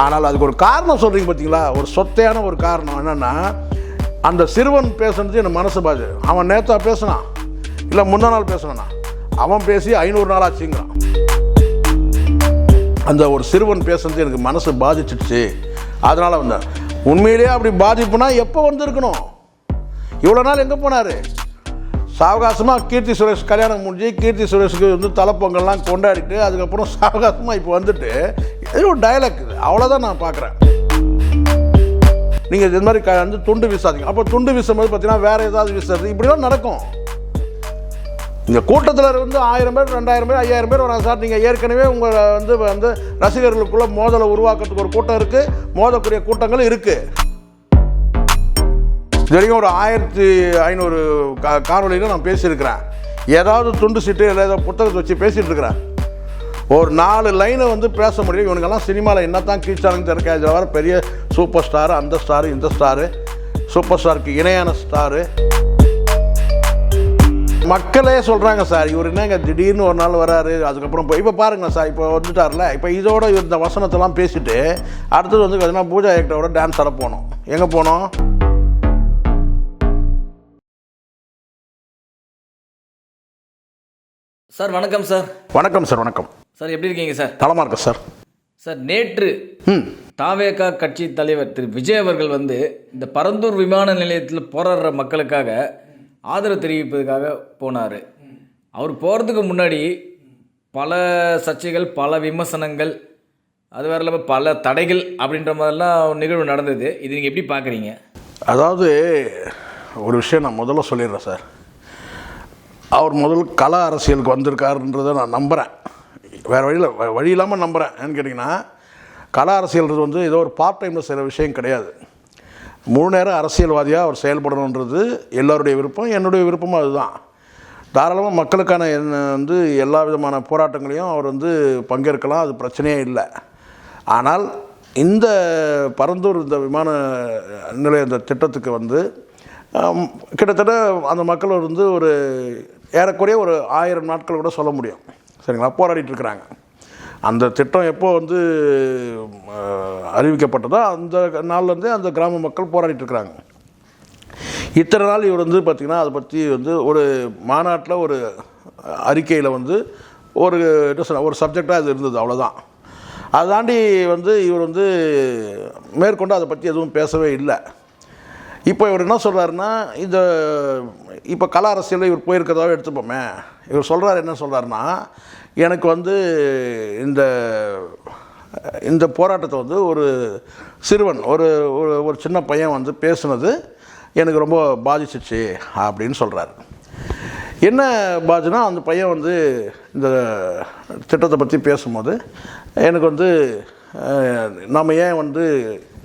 ஆனால் அதுக்கு ஒரு காரணம் சொல்கிறீங்க பார்த்தீங்களா? ஒரு சொத்தையான ஒரு காரணம் என்னென்னா அந்த சிறுவன் பேசுனது எனக்கு மனசு பாது அவன் நேத்தா பேசுனான். இல்லை முந்தா நாள் பேசுனானா? அவன் பேசி ஐநூறு நாள் ஆச்சுங்கிறான். அந்த ஒரு சிறுவன் பேசுனது எனக்கு மனசு பாதிச்சிடுச்சு. அதனால் வந்தேன். உண்மையிலேயே அப்படி பாதிப்புனா எப்போ வந்திருக்கணும்? இவ்வளோ நாள் எங்கே போனார்? சாவகாசமாக கீர்த்தி சுரேஷ் கல்யாணம் முடிஞ்சு கீர்த்தி சுரேஷுக்கு வந்து தலைப்பொங்கல்லாம் கொண்டாடிட்டு அதுக்கப்புறம் சாவகாசமாக இப்போ வந்துட்டு இது ஒரு டயலாக் இது அவ்வளோதான் நான் பார்க்குறேன். நீங்கள் இது மாதிரி க வந்து துண்டு வீசாதீங்க. அப்போ துண்டு வீசும்போது பார்த்தீங்கன்னா வேறு ஏதாவது வீசுறது. இப்படிலாம் நடக்கும். இந்த கூட்டத்தில் வந்து ஆயிரம் பேர் ரெண்டாயிரம் பேர் ஐயாயிரம் பேர் வராங்க சார். நீங்கள் ஏற்கனவே உங்களை வந்து வந்து ரசிகர்களுக்குள்ளே மோதலை உருவாக்குறதுக்கு ஒரு கூட்டம் இருக்குது மோதக்கூடிய கூட்டங்கள் இருக்குது இது வரைக்கும் ஒரு ஆயிரத்தி ஐநூறு கா காணொலியில் நான் பேசியிருக்கிறேன். ஏதாவது துண்டு சீட்டு இல்லை ஏதாவது புத்தகத்தை வச்சு பேசிகிட்டு இருக்கிறேன். ஒரு நாலு லைனை வந்து பேச முடியும். இவனுக்கெல்லாம் சினிமாவில் என்ன தான் கீழ்ச்சானுங்க தெரிக்க இதில் வர பெரிய சூப்பர் ஸ்டார் அந்த ஸ்டாரு இந்த ஸ்டாரு சூப்பர் ஸ்டாருக்கு இணையான ஸ்டாரு மக்களே சொல்கிறாங்க சார் இவர் என்னங்க திடீர்னு ஒரு நாள் வராரு? அதுக்கப்புறம் இப்போ இப்போ பாருங்களேன் சார் இப்போ வந்துட்டார்ல. இப்போ இதோட இந்த வசனத்தெல்லாம் பேசிட்டு அடுத்தது வந்து பார்த்தீங்கன்னா பூஜா ஏக்டரோட டான்ஸ் ஆட போனோம். எங்கே போனோம்? சார் வணக்கம் சார். வணக்கம் சார் வணக்கம். சார் எப்படி இருக்கீங்க சார்? தலமா இருக்கேன் சார். சார் நேற்று தாவேகா கட்சி தலைவர் திரு விஜய் அவர்கள் வந்து இந்த பரந்தூர் விமான நிலையத்தில் போராடுற மக்களுக்காக ஆதரவு தெரிவிப்பதற்காக போனார். அவர் போகிறதுக்கு முன்னாடி பல சர்ச்சைகள் பல விமர்சனங்கள் அது வேற இல்லாமல் பல தடைகள் அப்படின்ற மாதிரிலாம் நிகழ்வு நடந்தது. இது நீங்கள் எப்படி பார்க்குறீங்க அதாவது ஒரு விஷயம் நான் முதல்ல சொல்லிடுறேன் சார். அவர் முதல் கல அரசியலுக்கு வந்திருக்காருன்றதை நான் நம்புகிறேன் வேறு வழியில் வழி இல்லாமல் நம்புகிறேன் ஏன்னு கேட்டிங்கன்னா கல அரசியல்ன்றது வந்து ஏதோ ஒரு பார்ட் டைமில் சில விஷயம் கிடையாது. முழு நேரம் அரசியல்வாதியாக அவர் செயல்படணுன்றது எல்லோருடைய விருப்பம் என்னுடைய விருப்பமும் அதுதான். தாராளமாக மக்களுக்கான என்ன வந்து எல்லா விதமான போராட்டங்களையும் அவர் வந்து பங்கேற்கலாம் அது பிரச்சனையே இல்லை. ஆனால் இந்த பரந்தூர் இந்த விமான நிலைய இந்த திட்டத்துக்கு வந்து கிட்டத்தட்ட அந்த மக்கள் வந்து ஒரு ஏறக்குறைய ஒரு ஆயிரம் நாட்கள் கூட சொல்ல முடியும். சரிங்களா? போராடிட்டு இருக்கிறாங்க அந்த திட்டம் எப்போ வந்து அறிவிக்கப்பட்டதோ அந்த நாள்லேருந்தே அந்த கிராம மக்கள் போராடிட்டு இருக்கிறாங்க இத்தனை நாள் இவர் வந்து பார்த்திங்கன்னா அதை பற்றி வந்து ஒரு மாநாட்டில் ஒரு அறிக்கையில் வந்து ஒரு என்ன சொல்ல ஒரு சப்ஜெக்டாக அது இருந்தது அவ்வளோதான் அதை தாண்டி வந்து இவர் வந்து மேற்கொண்டு அதை பற்றி எதுவும் பேசவே இல்லை. இப்போ இவர் என்ன சொல்கிறாருன்னா இந்த இப்போ கல அரசியலில் இவர் போயிருக்கிறதாவே எடுத்துப்போமே. இவர் சொல்கிறாரு என்ன சொல்கிறாருன்னா எனக்கு வந்து இந்த இந்த போராட்டத்தை வந்து ஒரு சிறுவன் ஒரு ஒரு ஒரு சின்ன பையன் வந்து பேசுனது எனக்கு ரொம்ப பாதிச்சிச்சு அப்படின்னு சொல்கிறாரு என்ன பாதினா அந்த பையன் வந்து இந்த திட்டத்தை பற்றி பேசும்போது எனக்கு வந்து நம்ம ஏன் வந்து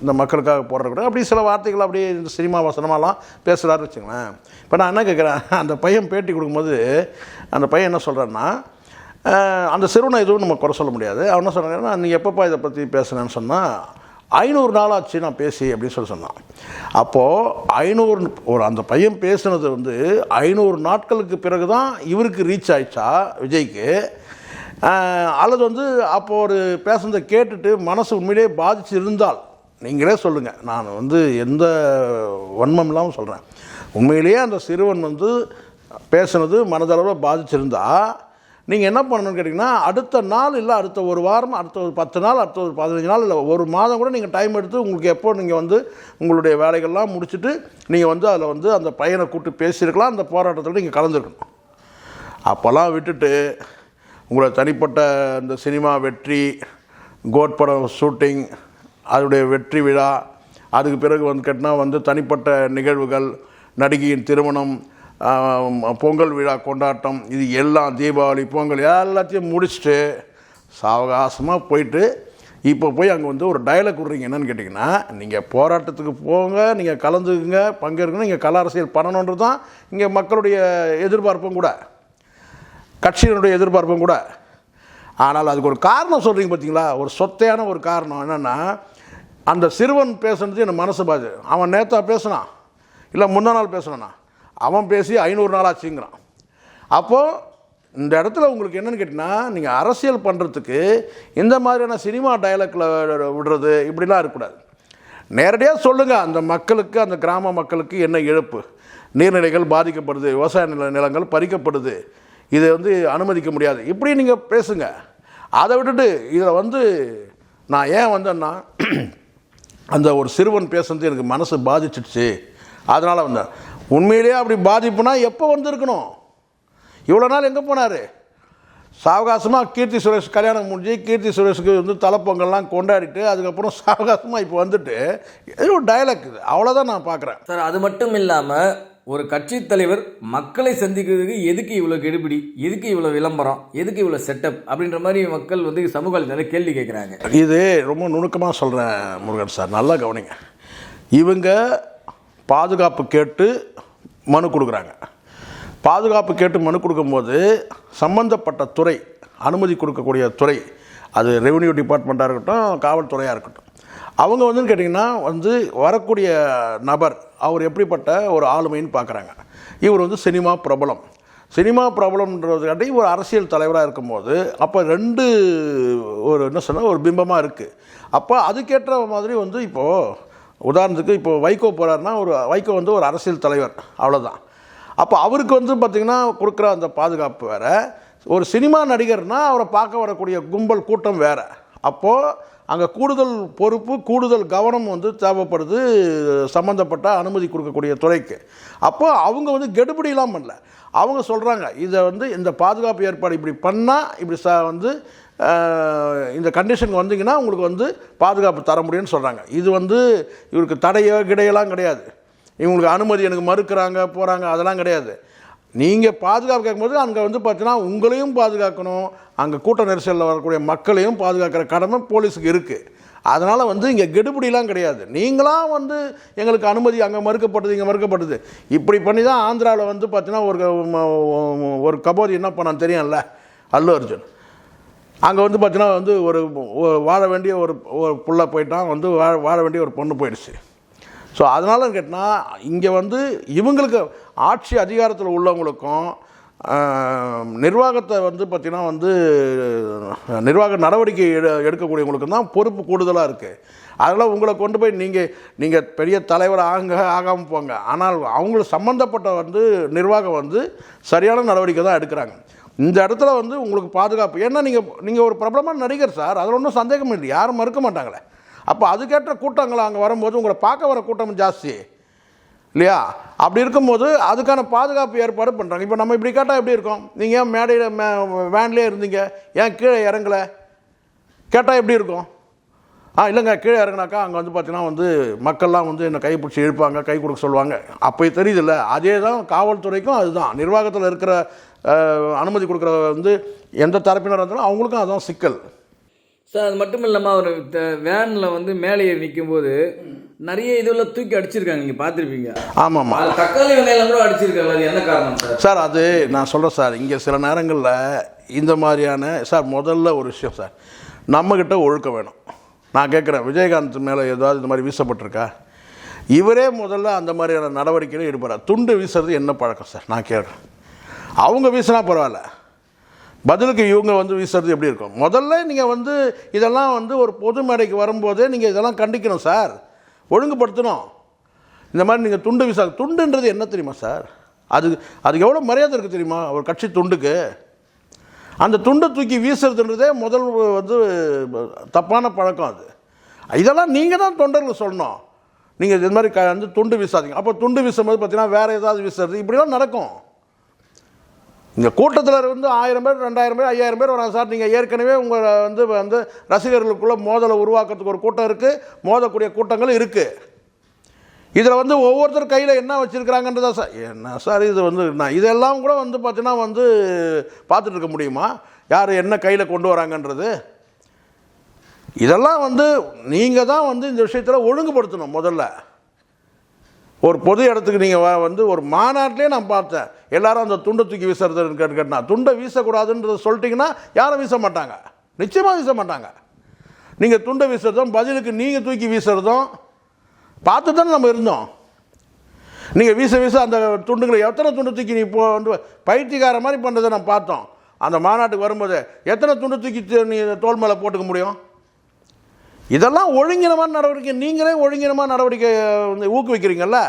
இந்த மக்களுக்காக போடுறக்கூட அப்படி சில வார்த்தைகள் அப்படியே இந்த சினிமா வசனமாலாம் பேசுகிறாரு வச்சுங்களேன் இப்போ நான் என்ன கேட்குறேன் அந்த பையன் பேட்டி கொடுக்கும்போது அந்த பையன் என்ன சொல்கிறேன்னா அந்த சிறுவனை எதுவும் நம்ம குறை சொல்ல முடியாது. அவன் என்ன சொல்கிறாங்கன்னா நீங்கள் எப்பப்பா இதை பற்றி பேசுனேன்னு சொன்னால் ஐநூறு நாள் ஆச்சு நான் பேசி அப்படின்னு சொல்லி சொன்னான். அப்போது ஐநூறு ஒரு அந்த பையன் பேசுனது வந்து ஐநூறு நாட்களுக்கு பிறகு தான் இவருக்கு ரீச் ஆயிடுச்சா விஜய்க்கு? அல்லது வந்து அப்போ ஒரு பேசுனதை கேட்டுட்டு மனசு உண்மையிலேயே பாதிச்சு இருந்தால் நீங்களே சொல்லுங்கள் நான் வந்து எந்த வன்மம் இல்லாமல் சொல்கிறேன் உண்மையிலேயே அந்த சிறுவன் வந்து பேசுனது மனதளவில் பாதிச்சிருந்தா நீங்கள் என்ன பண்ணணும்னு கேட்டிங்கன்னா அடுத்த நாள் இல்லை அடுத்த ஒரு வாரம் அடுத்த ஒரு பத்து நாள் அடுத்த ஒரு பதினஞ்சு நாள் இல்லை ஒரு மாதம் கூட நீங்கள் டைம் எடுத்து உங்களுக்கு எப்போ நீங்கள் வந்து உங்களுடைய வேலைகள்லாம் முடிச்சுட்டு நீங்கள் வந்து அதில் வந்து அந்த பையனை கூப்பிட்டு பேசியிருக்கலாம் அந்த போராட்டத்தில் நீங்கள் கலந்துருக்கணும். அப்போல்லாம் விட்டுட்டு உங்களோட தனிப்பட்ட இந்த சினிமா வெற்றி கோட் படம் ஷூட்டிங் அதனுடைய வெற்றி விழா அதுக்கு பிறகு வந்து கேட்டினா வந்து தனிப்பட்ட நிகழ்வுகள் நடிகையின் திருமணம் பொங்கல் விழா கொண்டாட்டம் இது எல்லாம் தீபாவளி பொங்கல் எல்லாத்தையும் முடிச்சுட்டு சாவகாசமாக போயிட்டு இப்போ போய் அங்கே வந்து ஒரு டயலாக் விட்றீங்க. என்னன்னு கேட்டிங்கன்னா நீங்கள் போராட்டத்துக்கு போங்க நீங்கள் கலந்துக்குங்க பங்கேற்கணும் நீங்கள் கல அரசியல் பண்ணணுன்றது தான் இங்கே மக்களுடைய எதிர்பார்ப்பும் கூட. கட்சியினுடைய எதிர்பார்ப்பும் கூட. ஆனால் அதுக்கு ஒரு காரணம் சொல்கிறீங்க பார்த்தீங்களா ஒரு சொத்தையான ஒரு காரணம் என்னென்னா அந்த சிறுவன் பேசுனது எனக்கு மனசு பாது. அவன் நேத்தா பேசுனான். இல்லை முந்தா நாள் பேசுனானா? அவன் பேசி ஐநூறு நாள் ஆச்சுங்கிறான். அப்போது இந்த இடத்துல உங்களுக்கு என்னென்னு கேட்டிங்கன்னா நீங்கள் அரசியல் பண்ணுறதுக்கு இந்த மாதிரியான சினிமா டயலாக்ல விடுறது இப்படிலாம் இருக்கக்கூடாது. நேரடியாக சொல்லுங்கள் அந்த மக்களுக்கு அந்த கிராம மக்களுக்கு என்ன இழப்பு? நீர்நிலைகள் பாதிக்கப்படுது விவசாய நில நிலங்கள் பறிக்கப்படுது. இதை வந்து அனுமதிக்க முடியாது. இப்படி நீங்கள் பேசுங்க. அதை விட்டுட்டு இதில் வந்து நான் ஏன் வந்தேன்னா அந்த ஒரு சிறுவன் பேசுனது எனக்கு மனசு பாதிச்சிடுச்சு. அதனால் வந்தேன். உண்மையிலேயே அப்படி பாதிப்புனா எப்போ வந்திருக்கணும்? இவ்வளோ நாள் எங்கே போனார்? சாவகாசமாக கீர்த்தி சுரேஷ் கல்யாணம் முடிஞ்சு கீர்த்தி சுரேஷுக்கு வந்து தலைப்பொங்கல்லாம் கொண்டாடிட்டு அதுக்கப்புறம் சாவகாசமாக இப்போ வந்துட்டு இது ஒரு டைலாக் இது. அவ்வளோதான் நான் பார்க்குறேன் சார் அது மட்டும் இல்லாமல் ஒரு கட்சி தலைவர் மக்களை சந்திக்கிறதுக்கு எதுக்கு இவ்வளோ கெடுபிடி? எதுக்கு இவ்வளோ விளம்பரம்? எதுக்கு இவ்வளோ செட்டப் அப்படின்ற மாதிரி மக்கள் வந்து சமூக வலைதளத்தில் கேள்வி கேட்குறாங்க இது ரொம்ப நுணுக்கமாக சொல்கிறேன் முருகன் சார். நல்லா கவனிங்க. இவங்க பாதுகாப்பு கேட்டு மனு கொடுக்குறாங்க. பாதுகாப்பு கேட்டு மனு கொடுக்கும்போது சம்பந்தப்பட்ட துறை அனுமதி கொடுக்கக்கூடிய துறை அது ரெவன்யூ டிபார்ட்மெண்ட்டாக இருக்கட்டும் காவல்துறையாக இருக்கட்டும் அவங்க வந்து கேட்டிங்கன்னா வந்து வரக்கூடிய நபர் அவர் எப்படிப்பட்ட ஒரு ஆளுமைன்னு பார்க்குறாங்க. இவர் வந்து சினிமா பிரபலம். சினிமா பிரபலம்ன்றதுக்காட்டி ஒரு அரசியல் தலைவராக இருக்கும்போது அப்போ ரெண்டு ஒரு என்ன சொன்னால் ஒரு பிம்பமாக இருக்குது அப்போ அதுக்கேற்ற மாதிரி வந்து இப்போது உதாரணத்துக்கு இப்போ வைகோ போகிறாருன்னா ஒரு வைகோ வந்து ஒரு அரசியல் தலைவர் அவ்வளோதான் அப்போ அவருக்கு வந்து பார்த்திங்கன்னா கொடுக்குற அந்த பாதுகாப்பு வேறு. ஒரு சினிமா நடிகர்னா அவரை பார்க்க வரக்கூடிய கும்பல் கூட்டம் வேறு. அப்போது அங்கே கூடுதல் பொறுப்பு கூடுதல் கவனம் வந்து தேவைப்படுது சம்மந்தப்பட்ட அனுமதி கொடுக்கக்கூடிய துறைக்கு. அப்போ அவங்க வந்து கெடுபடியெல்லாம் பண்ணல. அவங்க சொல்கிறாங்க இதை வந்து இந்த பாதுகாப்பு ஏற்பாடு இப்படி பண்ணால் இப்படி ச வந்து இந்த கண்டிஷனுக்கு வந்தீங்கன்னா உங்களுக்கு வந்து பாதுகாப்பு தர முடியும்னு சொல்கிறாங்க இது வந்து இவருக்கு தடையோ கிடையெல்லாம் கிடையாது. இவங்களுக்கு அனுமதி எனக்கு மறுக்கிறாங்க போகிறாங்க அதெல்லாம் கிடையாது. நீங்கள் பாதுகாப்பு கேட்கும்போது அங்கே வந்து பார்த்தீங்கன்னா உங்களையும் பாதுகாக்கணும். அங்கே கூட்ட நெரிசலில் வரக்கூடிய மக்களையும் பாதுகாக்கிற கடமை போலீஸுக்கு இருக்குது அதனால் வந்து இங்கே கெடுபிடிலாம் கிடையாது. நீங்களாம் வந்து எங்களுக்கு அனுமதி அங்கே மறுக்கப்பட்டது இங்கே மறுக்கப்பட்டது. இப்படி பண்ணி தான் ஆந்திராவில் வந்து பார்த்தீங்கன்னா ஒரு ஒரு கபோதி என்ன பண்ணான்னு தெரியும்ல? அல்லு அர்ஜுன். அங்கே வந்து பார்த்தீங்கன்னா வந்து ஒரு ஒரு வாழ வேண்டிய ஒரு ஒரு புள்ள போயிட்டான். வந்து வாழ வாழ வேண்டிய ஒரு பொண்ணு போயிடுச்சு. ஸோ அதனால கேட்டால் இங்கே வந்து இவங்களுக்கு ஆட்சி அதிகாரத்தில் உள்ளவங்களுக்கும் நிர்வாகத்தை வந்து பார்த்திங்கன்னா வந்து நிர்வாக நடவடிக்கை எடு எடுக்கக்கூடியவங்களுக்கும் தான் பொறுப்பு கூடுதலாக இருக்குது அதனால் உங்களை கொண்டு போய் நீங்கள் நீங்கள் பெரிய தலைவர் ஆங்க ஆகாமல் போங்க. ஆனால் அவங்களுக்கு சம்மந்தப்பட்ட வந்து நிர்வாகம் வந்து சரியான நடவடிக்கை தான் எடுக்கிறாங்க. இந்த இடத்துல வந்து உங்களுக்கு பாதுகாப்பு. ஏன்னா நீங்கள் நீங்கள் ஒரு பிரபலமான நடிகர் சார். அதில் ஒன்றும் சந்தேகம் இல்லை. யாரும் மறுக்க மாட்டாங்களே. அப்போ அதுக்கேற்ற கூட்டங்கள் அங்கே வரும்போது உங்களை பார்க்க வர கூட்டம் ஜாஸ்தி. இல்லையா? அப்படி இருக்கும்போது அதுக்கான பாதுகாப்பு ஏற்பாடு பண்ணுறாங்க இப்போ நம்ம இப்படி கேட்டால் எப்படி இருக்கும்? நீங்கள் ஏன் மேடையில் மே வேன்லேயே இருந்தீங்க? ஏன் கீழே இறங்கலை? கேட்டால் எப்படி இருக்கும்? ஆ இல்லைங்க கீழே இறங்குனாக்கா அங்கே வந்து பார்த்தீங்கன்னா வந்து மக்கள்லாம் வந்து என்னை கை பிடிச்சி இழுப்பாங்க கை கொடுக்க சொல்லுவாங்க. அப்போ தெரியுதுல்ல அதே தான் காவல்துறைக்கும் அதுதான். நிர்வாகத்தில் இருக்கிற அனுமதி கொடுக்குற வந்து எந்த தரப்பினர் இருந்தாலும் அவங்களுக்கும் அதுதான் சிக்கல். சார் அது மட்டும் இல்லாமல் அவர் வேனில் வந்து மேலே ஏறி நிற்கும்போது நிறைய இதுல தூக்கி அடிச்சிருக்காங்க. நீங்கள் பார்த்துருப்பீங்க. ஆமாம்மா அது தக்காளி வெங்காயம் கூட அடிச்சிருக்காங்க அது என்ன காரணம் சார்? சார் அது நான் சொல்கிறேன் சார். இங்கே சில நேரங்களில் இந்த மாதிரியான சார் முதல்ல ஒரு விஷயம் சார். நம்மக்கிட்ட ஒழுக்கம் வேணும். நான் கேட்குறேன் விஜயகாந்த் மேலே ஏதாவது இந்த மாதிரி வீசப்பட்டிருக்கா? இவரே முதல்ல அந்த மாதிரியான நடவடிக்கையில் ஈடுபடுறார். துண்டு வீசுறது என்ன பழக்கம் சார்? நான் கேட்குறேன். அவங்க வீசினா பரவாயில்ல. பதிலுக்கு இவங்க வந்து வீசுறது எப்படி இருக்கும்? முதல்ல நீங்கள் வந்து இதெல்லாம் வந்து ஒரு பொது மேடைக்கு வரும்போதே நீங்கள் இதெல்லாம் கண்டிக்கணும் சார். ஒழுங்குபடுத்தணும். இந்த மாதிரி நீங்கள் துண்டு வீசா துண்டுன்றது என்ன தெரியுமா சார்? அது அதுக்கு எவ்வளோ மரியாதை இருக்குது தெரியுமா? ஒரு கட்சி துண்டுக்கு. அந்த துண்டை தூக்கி வீசுறதுன்றதே முதல் வந்து தப்பான பழக்கம் அது. இதெல்லாம் நீங்கள் தான் தொண்டர்கள் சொல்லணும். நீங்கள் இது மாதிரி க வந்து துண்டு வீசாதீங்க. அப்போ துண்டு வீசும்போது பார்த்தீங்கன்னா வேறு ஏதாவது வீசுறது இப்படிலாம் நடக்கும். இந்த கூட்டத்தில் வந்து ஆயிரம் பேர் ரெண்டாயிரம் பேர் ஐயாயிரம் பேர் வராங்க சார். நீங்கள் ஏற்கனவே உங்கள் வந்து வந்து ரசிகர்களுக்குள்ள மோதலை உருவாக்குறதுக்கு ஒரு கூட்டம் இருக்குது மோதக்கூடிய கூட்டங்கள் இருக்குது இதில் வந்து ஒவ்வொருத்தர் கையில் என்ன வச்சுருக்கிறாங்கன்றதா சார் என்ன சார் இது வந்து நான் இதெல்லாம் கூட வந்து பார்த்தீங்கன்னா வந்து பார்த்துட்டு இருக்க முடியுமா? யார் என்ன கையில் கொண்டு வராங்கன்றது? இதெல்லாம் வந்து நீங்கள் தான் வந்து இந்த விஷயத்தில் ஒழுங்குபடுத்தணும் முதல்ல. ஒரு பொது இடத்துக்கு நீங்கள் வந்து ஒரு மாநாட்டிலே நான் பார்த்தேன். எல்லாரும் அந்த துண்டை தூக்கி வீசுறது கேட்டு துண்டை வீசக்கூடாதுன்றத சொல்லிட்டீங்கன்னா யாரும் வீச மாட்டாங்க. நிச்சயமாக வீச மாட்டாங்க. நீங்கள் துண்டை வீசுறதும் பதிலுக்கு நீங்கள் தூக்கி வீசுறதும் பார்த்து தானே நம்ம இருந்தோம். நீங்கள் வீச வீச அந்த துண்டுங்களை எத்தனை துண்டு தூக்கி நீ இப்போ வந்து பைத்தியக்கார மாதிரி பண்ணுறதை நான் பார்த்தோம். அந்த மாநாட்டுக்கு வரும்போது எத்தனை துண்டு தூக்கி நீ தோல் மேலே போட்டுக்க முடியும்? இதெல்லாம் ஒழுங்கினமான நடவடிக்கை நீங்களே ஒழுங்கினமான நடவடிக்கை வந்து ஊக்குவிக்கிறீங்கல்ல?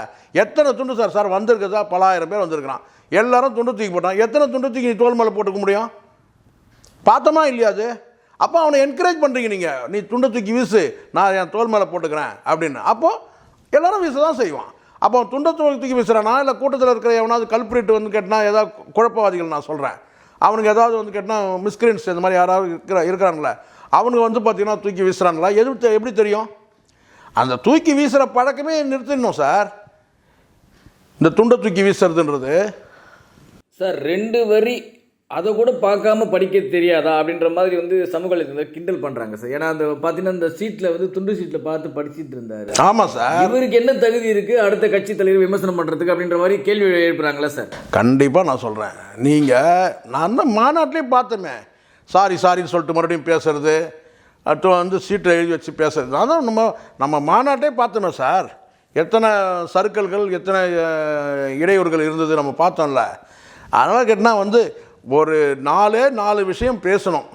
எத்தனை துண்டு சார் சார் வந்திருக்குதா? பலாயிரம் பேர் வந்திருக்கிறான். எல்லாரும் துண்டு தூக்கி போட்டான். எத்தனை துண்டு தூக்கி நீ தோல் மேலே போட்டுக்க முடியும்? பார்த்தோமா இல்லையா அது? அப்போ அவனை என்கரேஜ் பண்ணுறீங்க நீங்கள் நீ துண்டு தூக்கி வீசு. நான் என் தோல் மேலே போட்டுக்கிறேன் அப்படின்னு. அப்போது எல்லாரும் வீச தான் செய்வான். அப்போ துண்டை தூக்கி வீசுகிறானா இல்லை கூட்டத்தில் இருக்கிற எவனாவது கல்பிரிட் வந்து கேட்டால் ஏதாவது குழப்பவாதிகள் நான் சொல்கிறேன் அவனுக்கு ஏதாவது வந்து கேட்டால் மிஸ்கிரீன்ஸ் இந்த மாதிரி யாராவது இருக்கிற இருக்கிறாங்களே. அவனுக்கு வந்து பார்த்தீங்கன்னா தூக்கி வீசுறாங்களா எது எப்படி தெரியும்? அந்த தூக்கி வீசுகிற பழக்கமே நிறுத்திடணும் சார். இந்த துண்டை தூக்கி வீசுறதுன்றது. சார் ரெண்டு வரி அதை கூட பார்க்காம படிக்க தெரியாதா? அப்படின்ற மாதிரி வந்து சமூக வலைதளத்தில் கிண்டல் பண்ணுறாங்க சார். ஏன்னா அந்த பார்த்தீங்கன்னா இந்த சீட்டில் வந்து துண்டு சீட்டில் பார்த்து படிச்சிட்டு இருந்தாரு. ஆமாம் சார். இவருக்கு என்ன தகுதி இருக்கு? அடுத்த கட்சி தலைவர் விமர்சனம் பண்றதுக்கு அப்படின்ற மாதிரி கேள்வி எழுப்புறாங்களா சார்? கண்டிப்பாக நான் சொல்கிறேன் நீங்கள் நான் தான் மாநாட்டிலே பார்த்தோமே. சாரி சாரின்னு சொல்லிட்டு மறுபடியும் பேசுறது அடுத்து வந்து சீட்டை எழுதி வச்சு பேசுறது. அதான் நம்ம நம்ம மாநாட்டே பார்த்தோமே சார். எத்தனை சர்க்கிள்கள் எத்தனை இடையூறுகள் இருந்தது நம்ம பார்த்தோம்ல. அதனால் கேட்டால் வந்து ஒரு நாலே நாலு விஷயம் பேசணும்.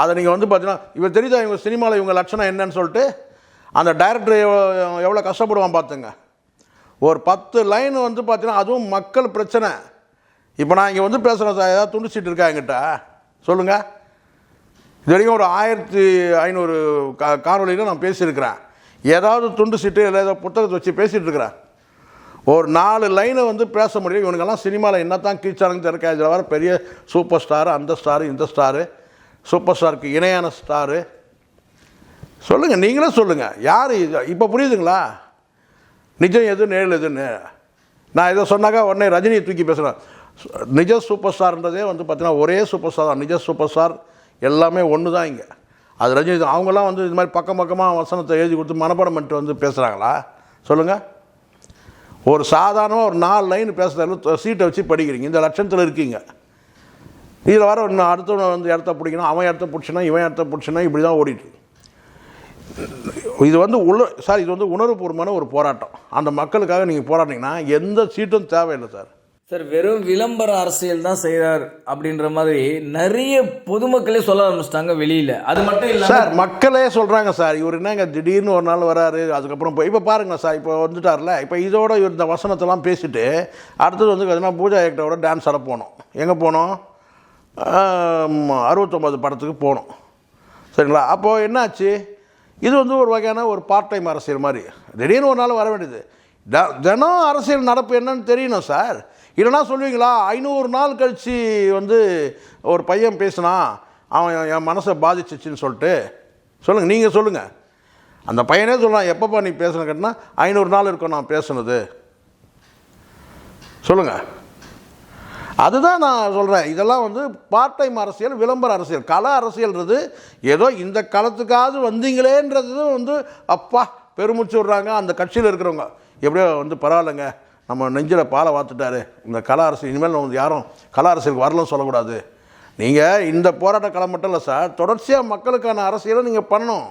அதை நீங்கள் வந்து பார்த்தீங்கன்னா இவர் தெரியுதா இவங்க சினிமாவில் இவங்க லட்சணம் என்னன்னு சொல்லிட்டு? அந்த டைரக்டர் எவ்வளோ கஷ்டப்படுவான் பார்த்துங்க. ஒரு பத்து லைன் வந்து பார்த்தீங்கன்னா அதுவும் மக்கள் பிரச்சனை. இப்போ நான் இங்கே வந்து பேசுகிறேன் சார். ஏதாவது துண்டிச்சிட்டு இருக்கா என்கிட்ட? சொல்லுங்கள் இது வரைக்கும் ஒரு ஆயிரத்தி ஐநூறு கா காணொலியில் நான் பேசியிருக்கிறேன். ஏதாவது துண்டு சீட்டு இல்லை ஏதாவது புத்தகத்தை வச்சு பேசிகிட்டு இருக்கிறேன் ஒரு நாலு லைனை வந்து பேச முடியும். இவனுங்கெல்லாம் சினிமாவில் என்ன தான் கீழ்ச்சானுங்க தெரிக்க இதில் வர பெரிய சூப்பர் ஸ்டார் அந்த ஸ்டாரு இந்த ஸ்டாரு சூப்பர் ஸ்டாருக்கு இணையான ஸ்டாரு. சொல்லுங்கள் நீங்களே சொல்லுங்கள் யார் இது? இப்போ புரியுதுங்களா? நிஜம் எது நேரில் எதுன்னு? நான் இதை சொன்னாக்கா உடனே ரஜினியை தூக்கி பேசுகிறேன் நிஜ சூப்பர் ஸ்டார்ன்றதே வந்து பார்த்தீங்கன்னா ஒரே சூப்பர் ஸ்டார் தான். நிஜ சூப்பர் ஸ்டார் எல்லாமே ஒன்று தான் இங்கே. அது ரஜினி அவங்களாம் வந்து இது மாதிரி பக்கம் பக்கமாக வசனத்தை எழுதி கொடுத்து மனப்பாடம் பண்ணிட்டு வந்து பேசுகிறாங்களா சொல்லுங்கள் ஒரு சாதாரணமாக ஒரு நாலு லைன் பேசுகிறதால சீட்டை வச்சு படிக்கிறீங்க. இந்த லட்சத்தில் இருக்கீங்க. இதில் வர இன்னும் அடுத்தவன் வந்து இடத்த பிடிக்கணும். அவன் இடத்த பிடிச்சினா இவன் இடத்த பிடிச்சினா இப்படி தான் ஓடிட்டு இது வந்து உள்ள சார் இது வந்து உணர்வுபூர்வமான ஒரு போராட்டம். அந்த மக்களுக்காக நீங்கள் போராட்டிங்கன்னா எந்த சீட்டும் தேவையில்லை சார். சார் வெறும் விளம்பர அரசியல் தான் செய்கிறார் அப்படின்ற மாதிரி நிறைய பொதுமக்களே சொல்ல ஆரம்பிச்சிட்டாங்க வெளியில். அது மட்டும் இல்லை சார் மக்களே சொல்கிறாங்க சார் இவர் என்னங்க திடீர்னு ஒரு நாள் வராரு அதுக்கப்புறம் போய் இப்போ பாருங்க சார் இப்போ வந்துட்டார்ல இப்போ இதோட இவர் இந்த வசனத்தெல்லாம் பேசிட்டு அடுத்தது வந்து பார்த்தீங்கன்னா பூஜா ஏக்டரோட டான்ஸ் ஆட போனோம். எங்கே போனோம்? அறுபத்தொம்பது படத்துக்கு போனோம். சரிங்களா? அப்போது என்னாச்சு? இது வந்து ஒரு வகையான ஒரு பார்ட் டைம் அரசியல் மாதிரி. திடீர்னு ஒரு நாள் வர வேண்டியது. த- தினம் அரசியல் நடப்பு என்னன்னு தெரியணும் சார். இல்லைனா சொல்லுவீங்களா ஐநூறு நாள் கழித்து வந்து ஒரு பையன் பேசினா அவன் என் மனசை பாதிச்சிச்சின்னு சொல்லிட்டு சொல்லுங்கள் நீங்கள் சொல்லுங்கள் அந்த பையனே சொல்லலாம் எப்பப்பா நீ பேசுன கேட்டினா ஐநூறு நாள் இருக்கும் நான் பேசுனது. சொல்லுங்கள் அதுதான் நான் சொல்கிறேன் இதெல்லாம் வந்து பார்ட் டைம் அரசியல் விளம்பர அரசியல். கல அரசியல்ன்றது ஏதோ இந்த காலத்துக்காவது வந்தீங்களேன்றது வந்து அப்பா பெருமிச்சு விட்றாங்க. அந்த கட்சியில் இருக்கிறவங்க. எப்படியோ வந்து பரவாயில்லைங்க. நம்ம நெஞ்சில் பாலை வாத்துட்டாரு. இந்த கல அரசு இனிமேல் நம்ம வந்து யாரும் கல அரசியலுக்கு வரலன்னு சொல்லக்கூடாது. நீங்கள் இந்த போராட்ட களம் மட்டும் இல்லை சார் தொடர்ச்சியாக மக்களுக்கான அரசியலை நீங்கள் பண்ணணும்.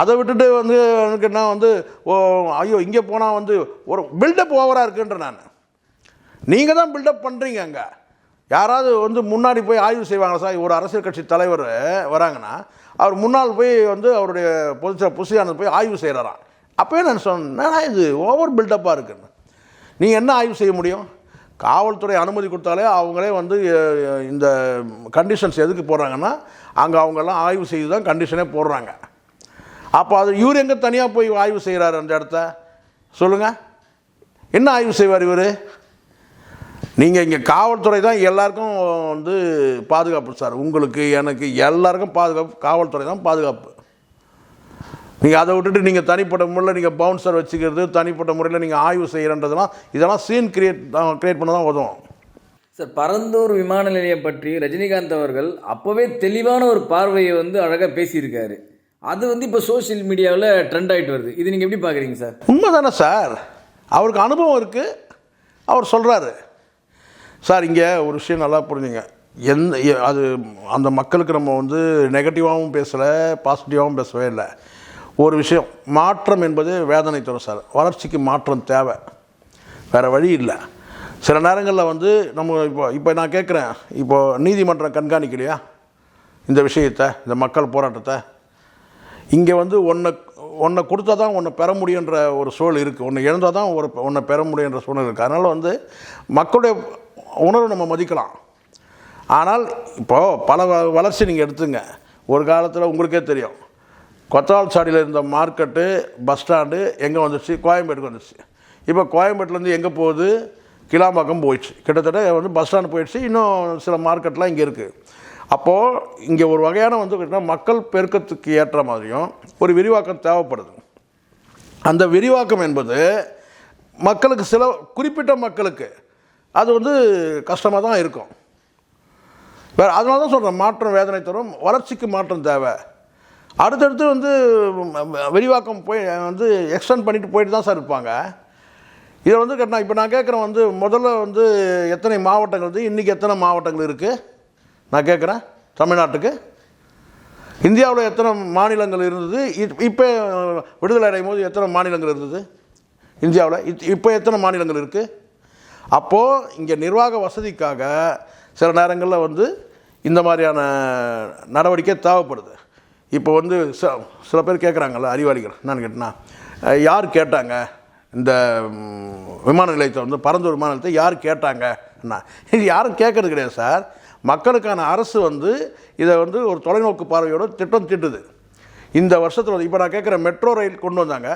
அதை விட்டுட்டு வந்து எனக்கு என்ன வந்து ஓ ஐயோ இங்கே போனால் வந்து ஒரு பில்டப் ஓவராக இருக்குன்ற நான். நீங்கள் தான் பில்டப் பண்ணுறீங்க அங்கே. யாராவது வந்து முன்னாடி போய் ஆய்வு செய்வாங்க சார்? ஒரு அரசியல் கட்சி தலைவர் வராங்கன்னா அவர் முன்னால் போய் வந்து அவருடைய பொது புசியானது போய் ஆய்வு செய்கிறாராம் அப்போயே நான் சொன்னேன் இது? ஓவர் பில்டப்பாக இருக்குன்னு. நீங்கள் என்ன ஆய்வு செய்ய முடியும்? காவல்துறை அனுமதி கொடுத்தாலே அவங்களே வந்து இந்த கண்டிஷன்ஸ் எதுக்கு போடுறாங்கன்னா அங்கே அவங்கெல்லாம் ஆய்வு செய்து தான் கண்டிஷனே போடுறாங்க. அப்போ அது இவர் எங்கே தனியாக போய் ஆய்வு செய்கிறாரு அந்த இடத்த? சொல்லுங்கள் என்ன ஆய்வு செய்வார் இவர்? நீங்கள் இங்கே காவல்துறை தான் எல்லாருக்கும் வந்து பாதுகாப்பு சார். உங்களுக்கு எனக்கு எல்லாருக்கும் பாதுகாப்பு காவல்துறை தான் பாதுகாப்பு. நீங்கள் அதை விட்டுட்டு நீங்கள் தனிப்பட்ட முறையில் நீங்கள் பவுன்சர் வச்சுக்கிறது தனிப்பட்ட முறையில் நீங்கள் ஆய்வு செய்கிறன்றதெல்லாம் இதெல்லாம் சீன் கிரியேட் கிரியேட் பண்ண தான் உதவும். சார் பரந்தூர் விமான நிலையம் பற்றி ரஜினிகாந்த் அவர்கள் அப்போவே தெளிவான ஒரு பார்வையை வந்து அழகாக பேசியிருக்காரு. அது வந்து இப்போ சோஷியல் மீடியாவில் ட்ரெண்ட் ஆகிட்டு வருது. இது நீங்கள் எப்படி பார்க்குறீங்க சார்? உண்மை தானே சார்? அவருக்கு அனுபவம் இருக்குது அவர் சொல்கிறாரு சார் இங்கே ஒரு விஷயம் நல்லா புரிஞ்சுங்க. எந்த அது அந்த மக்களுக்கு நம்ம வந்து நெகட்டிவாகவும் பேசலை பாசிட்டிவாகவும் பேசவே இல்லை. ஒரு விஷயம் மாற்றம் என்பது வேதனை தரும் சார். வளர்ச்சிக்கு மாற்றம் தேவை. வேறு வழி இல்லை. சில நேரங்களில் வந்து நம்ம இப்போ இப்போ நான் கேட்குறேன் இப்போ நீதிமன்றம் கண்காணிக்கலையா? இந்த விஷயத்தை இந்த மக்கள் போராட்டத்தை. இங்கே வந்து ஒன்றை ஒன்றை கொடுத்தா தான் ஒன்றை பெற முடியுன்ற ஒரு சூழல் இருக்குது ஒன்று இழந்தால் தான் ஒரு ஒன்றை பெற முடியுன்ற சூழல் இருக்குது அதனால் வந்து மக்களுடைய உணர்வை நம்ம மதிக்கலாம். ஆனால் இப்போது பல வ- வளர்ச்சி நீங்கள் எடுத்துங்க. ஒரு காலத்தில் உங்களுக்கே தெரியும். கொத்தால் சாடியில் இருந்த மார்க்கெட்டு பஸ் ஸ்டாண்டு எங்கே வந்துச்சு? கோயம்பேட்டுக்கு வந்துச்சு. இப்போ கோயம்பேட்டிலேருந்து எங்கே போகுது? கிளாம்பாக்கம் போயிடுச்சு. கிட்டத்தட்ட வந்து பஸ் ஸ்டாண்டு போயிடுச்சு. இன்னும் சில மார்க்கெட்லாம் இங்கே இருக்குது அப்போது இங்கே ஒரு வகையான வந்து பார்த்தீங்கன்னா மக்கள் பெருக்கத்துக்கு ஏற்ற மாதிரியும் ஒரு விரிவாக்கம் தேவைப்படுது. அந்த விரிவாக்கம் என்பது மக்களுக்கு சில குறிப்பிட்ட மக்களுக்கு அது வந்து கஷ்டமாக தான் இருக்கும். வேறு அதனால தான் சொல்கிறேன் மாற்றம் வேதனை தரும் வளர்ச்சிக்கு மாற்றம் தேவை. அடுத்தடுத்து வந்து விரிவாக்கம் போய் வந்து எக்ஸ்டெண்ட் பண்ணிட்டு போயிட்டு தான் சார் இருப்பாங்க. இதை வந்து நான் இப்போ நான் கேட்குறேன் வந்து முதல்ல வந்து எத்தனை மாவட்டங்கள் இருக்குது இன்றைக்கி எத்தனை மாவட்டங்கள் இருக்குது நான் கேட்குறேன் தமிழ்நாட்டுக்கு. இந்தியாவில் எத்தனை மாநிலங்கள் இருந்தது? இப்போ விடுதலை அடையும் போது எத்தனை மாநிலங்கள் இருந்தது? இந்தியாவில் இப்போ எத்தனை மாநிலங்கள் இருக்குது அப்போது இங்கே நிர்வாக வசதிக்காக சில நேரங்களில் வந்து இந்த மாதிரியான நடவடிக்கை தேவைப்படுது. இப்போ வந்து ச- சில பேர் கேட்குறாங்கல்ல அறிவாளிகள் என்னன்னு கேட்டேன்னா யார் கேட்டாங்க இந்த விமான நிலையத்தை வந்து பரந்தூர் விமான நிலையத்தை யார் கேட்டாங்க? என்ன இது யாரும் கேட்கறது கிடையாது சார். மக்களுக்கான அரசு வந்து இதை வந்து ஒரு தொலைநோக்கு பார்வையோட திட்டம் தீட்டுது. இந்த வருஷத்தில் இப்போ நான் கேட்குறேன் மெட்ரோ ரயில் கொண்டு வந்தாங்க.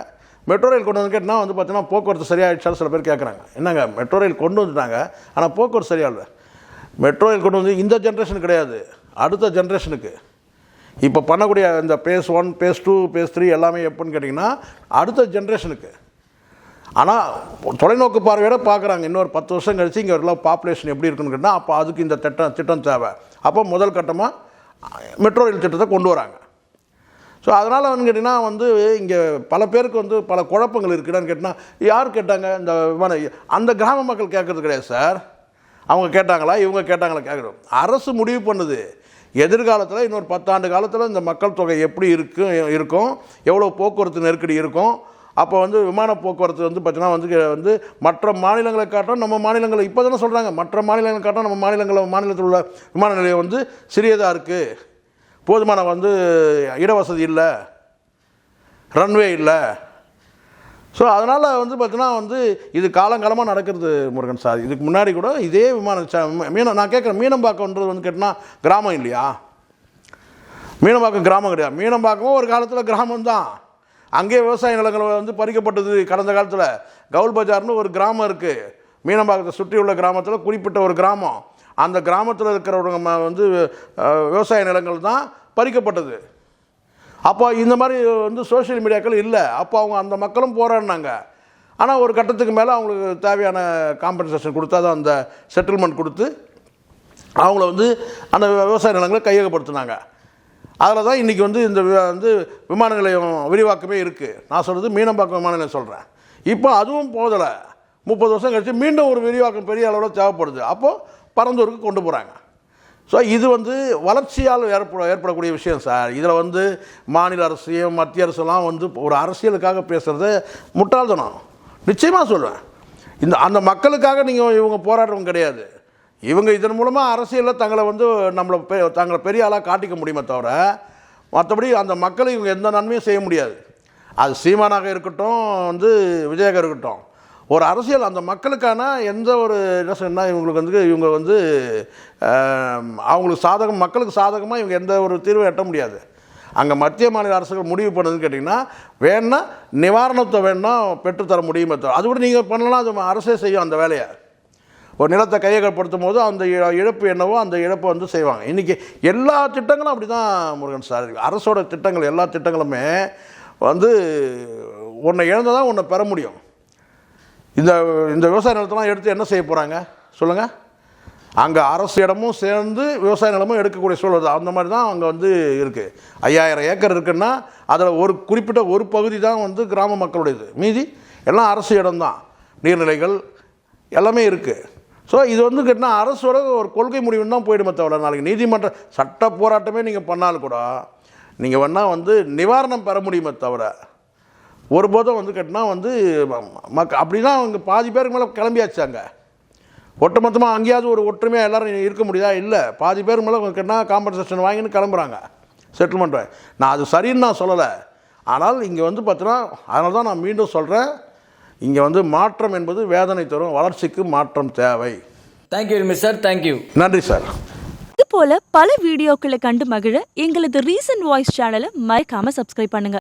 மெட்ரோ ரயில் கொண்டு வந்து கேட்டால் வந்து பார்த்தீங்கன்னா போக்குவரத்து சரியாயிடுச்சான்னு சில பேர் கேட்குறாங்க என்னங்க மெட்ரோ ரயில் கொண்டு வந்துட்டாங்க ஆனால் போக்குவரத்து சரியாக இல்லை மெட்ரோ ரயில் கொண்டு வந்து இந்த ஜென்ரேஷன் கிடையாது அடுத்த ஜென்ரேஷனுக்கு இப்போ பண்ணக்கூடிய இந்த phase one phase two phase three எல்லாமே எப்போன்னு கேட்டிங்கன்னா அடுத்த ஜென்ரேஷனுக்கு ஆனால் தொலைநோக்கு பார்வையோட பார்க்குறாங்க இன்னொரு பத்து வருஷம் கழிச்சு இங்கே எல்லாம் பாப்புலேஷன் எப்படி இருக்குன்னு கேட்டால் அப்போ அதுக்கு இந்த திட்டம் திட்டம் தேவை. அப்போ முதல் கட்டமாக மெட்ரோ ரயில் திட்டத்தை கொண்டு வராங்க. ஸோ அதனால் வந்து கேட்டிங்கன்னா வந்து இங்கே பல பேருக்கு வந்து பல குழப்பங்கள் இருக்குதான்னு கேட்டிங்கன்னா யார் கேட்டாங்க? இந்த விமான அந்த கிராம மக்கள் கேட்கறது கிடையாது சார். அவங்க கேட்டாங்களா? இவங்க கேட்டாங்களா? கேட்குறோம். அரசு முடிவு பண்ணுது. எதிர்காலத்தில் இன்னொரு பத்தாண்டு காலத்தில் இந்த மக்கள் தொகை எப்படி இருக்கும் இருக்கும் எவ்வளோ போக்குவரத்து நெருக்கடி இருக்கும். அப்போ வந்து விமான போக்குவரத்து வந்து பார்த்தீங்கன்னா வந்து வந்து மற்ற மாநிலங்களை காட்டும் நம்ம மாநிலங்களை இப்போ தானே சொல்கிறாங்க மற்ற மாநிலங்களை காட்டும் நம்ம மாநிலங்களில் மாநிலத்தில் உள்ள விமான நிலையம் வந்து சிறியதாக இருக்குது போதுமான வந்து இடவசதி இல்லை. ரன்வே இல்லை. ஸோ அதனால் வந்து பார்த்தீங்கன்னா வந்து இது காலங்காலமாக நடக்கிறது முருகன் சார். இதுக்கு முன்னாடி கூட இதே விமான மீனம் நான் கேட்குறேன் மீனம்பாக்கம்ன்றது வந்து கேட்டினா கிராமம் இல்லையா? மீனம்பாக்கம் கிராமம் கிடையாது. மீனம்பாக்கமும் ஒரு காலத்தில் கிராமம் தான் அங்கேயே விவசாய நிலங்கள் வந்து பறிக்கப்பட்டது கடந்த காலத்தில். கவுல் பஜார்னு ஒரு கிராமம் இருக்குது மீனம்பாக்கத்தை சுற்றி உள்ள கிராமத்தில் குறிப்பிட்ட ஒரு கிராமம். அந்த கிராமத்தில் இருக்கிறவங்க வந்து விவசாய நிலங்கள் தான் பறிக்கப்பட்டது. அப்போ இந்த மாதிரி வந்து சோஷியல் மீடியாக்கள் இல்லை. அப்போ அவங்க அந்த மக்களும் போராடினாங்க. ஆனால் ஒரு கட்டத்துக்கு மேலே அவங்களுக்கு தேவையான காம்பன்சேஷன் கொடுத்தா தான் அந்த செட்டில்மெண்ட் கொடுத்து அவங்கள வந்து அந்த விவசாய நிலங்களை கையகப்படுத்தினாங்க. அதில் தான் இன்றைக்கி வந்து இந்த வி- வந்து விமான நிலையம் விரிவாக்கமே இருக்குது நான் சொல்கிறது மீனம்பாக்கம் விமான நிலையம் சொல்கிறேன் இப்போ அதுவும் போதலை. முப்பது வருஷம் கழித்து மீண்டும் ஒரு விரிவாக்கம் பெரிய அளவில் தேவைப்படுது. அப்போது பரந்தூருக்கு கொண்டு போகிறாங்க ஸோ இது வந்து வளர்ச்சியால் ஏற்பட ஏற்படக்கூடிய விஷயம் சார் இதில் வந்து மாநில அரசையும் மத்திய அரசெல்லாம் வந்து ஒரு அரசியலுக்காக பேசுகிறது முட்டாள்தனம். நிச்சயமாக சொல்லுவேன் இந்த அந்த மக்களுக்காக நீங்கள் இவங்க போராடுறவங்க கிடையாது. இவங்க இதன் மூலமாக அரசியலில் தங்களை வந்து நம்மளை பெ தங்களை பெரிய ஆளாக காட்டிக்க முடியுமே தவிர மற்றபடி அந்த மக்களை இவங்க எந்த நன்மையும் செய்ய முடியாது. அது சீமானாக இருக்கட்டும் வந்து விஜயகர் இருக்கட்டும். ஒரு அரசியல் அந்த மக்களுக்கான எந்த ஒரு என்ன இவங்களுக்கு வந்து இவங்க வந்து அவங்களுக்கு சாதகம் மக்களுக்கு சாதகமாக இவங்க எந்த ஒரு தீர்வும் எட்ட முடியாது. அங்கே மத்திய மாநில அரசுகள் முடிவு பண்ணதுன்னு கேட்டிங்கன்னா வேணா நிவாரணத்தை வேணா பெற்றுத்தர முடியுமே தவிர அது கூட நீங்கள் பண்ணலாம் அது அரசே செய்யும் அந்த வேலையை. ஒரு நிலத்தை கையகப்படுத்தும் போது அந்த இழப்பு என்னவோ அந்த இழப்பை வந்து செய்வாங்க. இன்றைக்கி எல்லா திட்டங்களும் அப்படி தான் முருகன் சார். அரசோட திட்டங்கள் எல்லா திட்டங்களுமே வந்து உன்னை இழந்தால் தான் உன்னை பெற முடியும். இந்த இந்த விவசாய நிலத்தெல்லாம் எடுத்து என்ன செய்ய போகிறாங்க சொல்லுங்கள் அங்கே அரசு இடமும் சேர்ந்து விவசாய நிலமும் எடுக்கக்கூடிய சூழல் அந்த மாதிரி தான் அங்கே வந்து இருக்குது ஐயாயிரம் ஏக்கர் இருக்குன்னா அதில் ஒரு குறிப்பிட்ட ஒரு பகுதி தான் வந்து கிராம மக்களுடையது. மீதி எல்லாம் அரசு இடம்தான். நீர்நிலைகள் எல்லாமே இருக்குது ஸோ இது வந்து கேட்டால் அரசோட ஒரு கொள்கை முடிவுன்னு தான் போயிடுமே தவிர நாளைக்கு நீதிமன்ற சட்ட போராட்டமே நீங்கள் பண்ணாலும் கூட நீங்கள் வேணால் வந்து நிவாரணம் பெற முடியுமே தவிர ஒருபோதும் வந்து கேட்டினா வந்து ம- மக்க அப்படி தான் அவங்க பாதி பேருக்கு மேலே கிளம்பியாச்சாங்க ஒட்டுமொத்தமாக அங்கேயாவது ஒரு ஒற்றுமையாக எல்லாரும் இருக்க முடியுதா? இல்லை. பாதி பேர் மேலே என்ன காம்பன்சேஷன் வாங்கின்னு கிளம்புறாங்க. செட்டில்மெண்ட் நான் அது சரின்னு நான் சொல்லலை. ஆனால் இங்கே வந்து பார்த்தீங்கன்னா அதனால தான் நான் மீண்டும் சொல்கிறேன் இங்கே வந்து மாற்றம் என்பது வேதனை தரும். வளர்ச்சிக்கு மாற்றம் தேவை. Thank you very much sir thank you நன்றி சார் இது போல பல வீடியோக்களை கண்டு மகிழ எங்களது ரீசன்ட் வாய்ஸ் சேனலை மறக்காம சப்ஸ்கிரைப் பண்ணுங்க.